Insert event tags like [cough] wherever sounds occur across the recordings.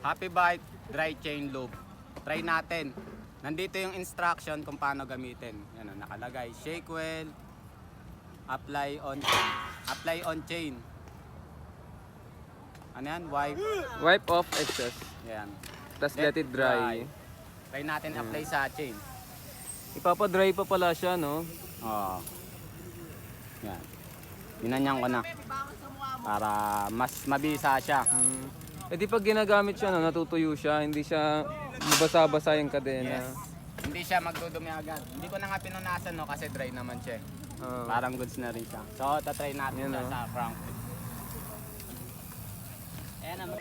Happy Bike Dry Chain Lube. Try natin. Nandito yung instruction kung paano gamitin. Yan o, nakalagay. Shake well. Apply on Apply on chain. Ano yan? Wipe. Wipe off excess. Yan. Tapos let it dry. Try natin apply sa chain. Ipapadry pa pala siya, no? Oo. Yan. Binanyan ko na. Para mas mabisa siya. Mm. Eh di pag ginagamit siya, no, natutuyo siya, hindi siya mabasa-basa yung kadena. Yes. Hindi siya magdudumi agad. Hindi ko na nga pinunasan no kasi dry naman siya. Oo. Parang goods na rin siya. So, tatry natin Yan, siya oh. sa Frankfurt. Ayan naman.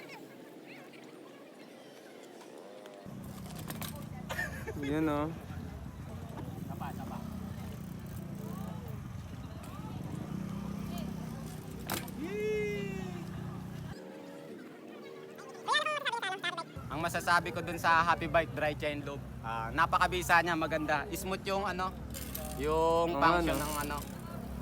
Yun, no? Ang masasabi ko dun sa Happy Bike Dry Chain Loop, ah, napakabisa niya, maganda. Smooth yung ano, yung Oo, function ano? ng ano.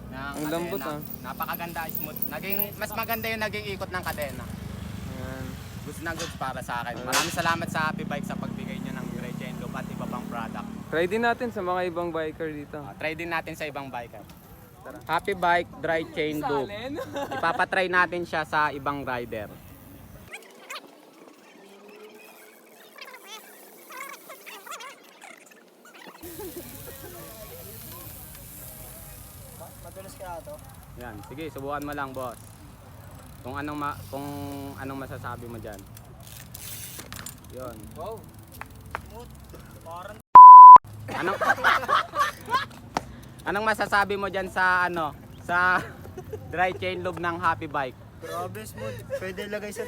Ng Ang lambot, kadena. ah. Napakaganda, smooth. Naging, mas maganda yung naging ikot ng kadena. Ayan. Goods na goods para sa akin. Maraming salamat sa Happy Bike sa pagbigay niyo ng Dry Chain Loop at iba pang product. Try din natin sa mga ibang biker dito. Ah, try din natin sa ibang biker. Happy Bike Dry Chain Loop. [laughs] Ipapatry natin siya sa ibang rider. Madulas kaya to? Yan, sige, subukan mo lang, boss. Kung anong ma kung anong masasabi mo diyan. 'Yon. Wow. Smooth. Parang Anong [laughs] Anong masasabi mo diyan sa ano? Sa [laughs] dry chain loop ng Happy Bike? grabe smooth. Pwede lagay sa